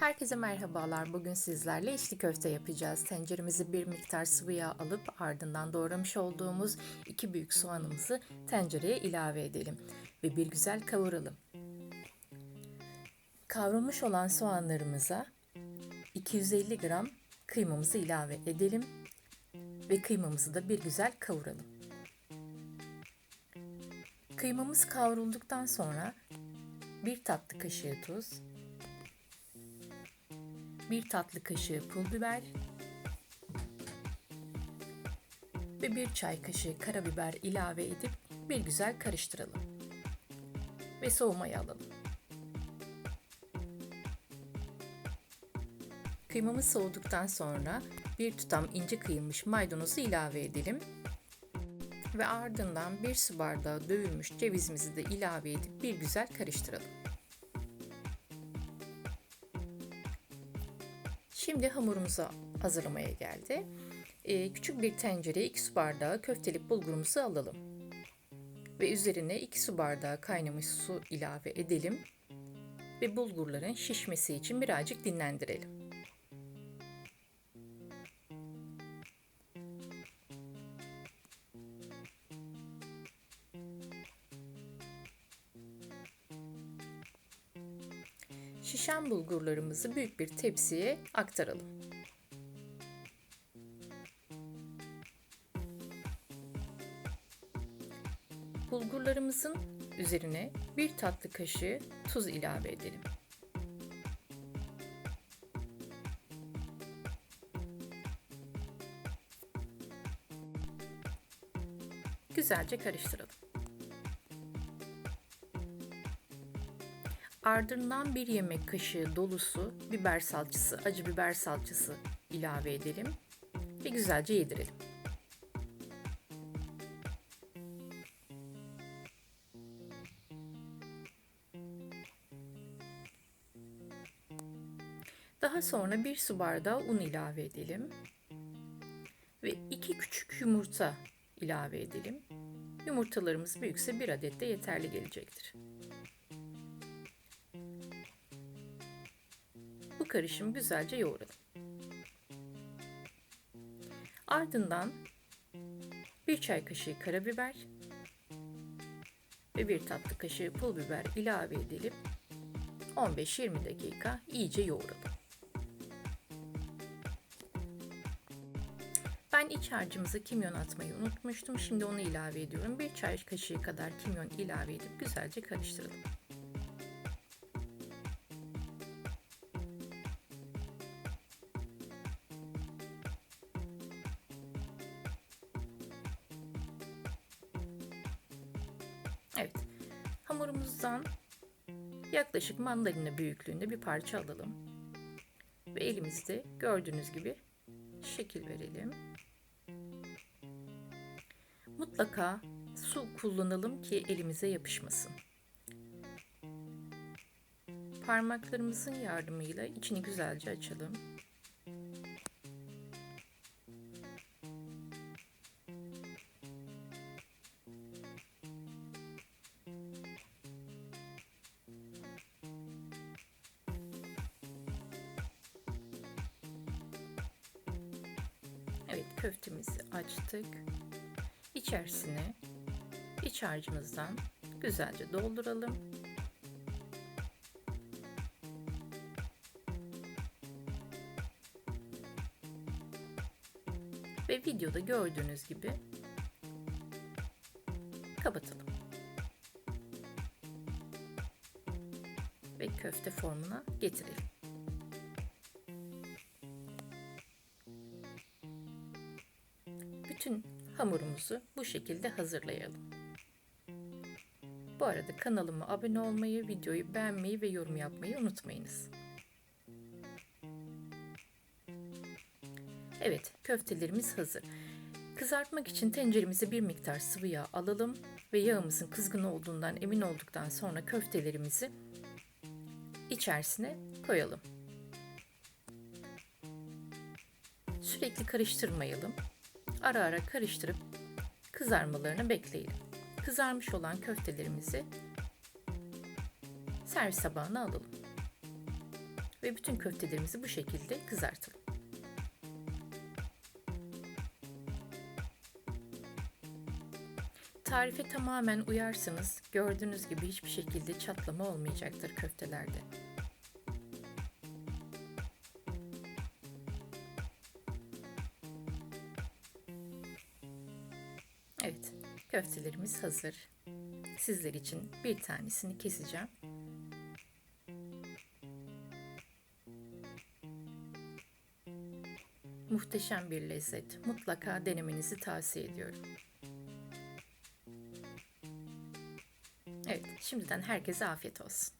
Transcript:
Herkese merhabalar. Bugün sizlerle içli köfte yapacağız. Tenceremizi bir miktar sıvı yağ alıp ardından doğramış olduğumuz iki büyük soğanımızı tencereye ilave edelim ve bir güzel kavuralım. Kavrulmuş olan soğanlarımıza 250 gram kıymamızı ilave edelim ve kıymamızı da bir güzel kavuralım. Kıymamız kavrulduktan sonra bir tatlı kaşığı tuz, bir tatlı kaşığı pul biber ve bir çay kaşığı karabiber ilave edip bir güzel karıştıralım ve soğumaya alalım. Kıymamız soğuduktan sonra bir tutam ince kıyılmış maydanozu ilave edelim ve ardından bir su bardağı dövülmüş cevizimizi de ilave edip bir güzel karıştıralım. Şimdi hamurumuzu hazırlamaya geldi. Ee, küçük bir tencereye 2 su bardağı köftelik bulgurumuzu alalım. Ve üzerine 2 su bardağı kaynamış su ilave edelim. Ve bulgurların şişmesi için birazcık dinlendirelim. Şişen bulgurlarımızı büyük bir tepsiye aktaralım. Bulgurlarımızın üzerine bir tatlı kaşığı tuz ilave edelim. Güzelce karıştıralım. Ardından bir yemek kaşığı dolusu biber salçası, acı biber salçası ilave edelim ve güzelce yedirelim. Daha sonra bir su bardağı un ilave edelim ve iki küçük yumurta ilave edelim. Yumurtalarımız büyükse bir adet de yeterli gelecektir. Karışımı güzelce yoğuralım. Ardından bir çay kaşığı karabiber ve bir tatlı kaşığı pul biber ilave edelim. 15-20 dakika iyice yoğuralım. Ben iç harcımıza kimyon atmayı unutmuştum. Şimdi onu ilave ediyorum. Bir çay kaşığı kadar kimyon ilave edip güzelce karıştıralım. Evet. Hamurumuzdan yaklaşık mandalina büyüklüğünde bir parça alalım. Ve elimizde gördüğünüz gibi şekil verelim. Mutlaka su kullanalım ki elimize yapışmasın. Parmaklarımızın yardımıyla içini güzelce açalım. Evet köftemizi açtık. İçerisine iç harcımızdan güzelce dolduralım. Ve videoda gördüğünüz gibi kapatalım. Ve köfte formuna getirelim. Bütün hamurumuzu bu şekilde hazırlayalım. Bu arada kanalıma abone olmayı, videoyu beğenmeyi ve yorum yapmayı unutmayınız. Evet, köftelerimiz hazır. Kızartmak için tenceremize bir miktar sıvı yağ alalım ve yağımızın kızgın olduğundan emin olduktan sonra köftelerimizi içerisine koyalım. Sürekli karıştırmayalım ara ara karıştırıp kızarmalarını bekleyelim. Kızarmış olan köftelerimizi servis tabağına alalım. Ve bütün köftelerimizi bu şekilde kızartalım. Tarife tamamen uyarsanız gördüğünüz gibi hiçbir şekilde çatlama olmayacaktır köftelerde. Evet, köftelerimiz hazır. Sizler için bir tanesini keseceğim. Muhteşem bir lezzet. Mutlaka denemenizi tavsiye ediyorum. Evet, şimdiden herkese afiyet olsun.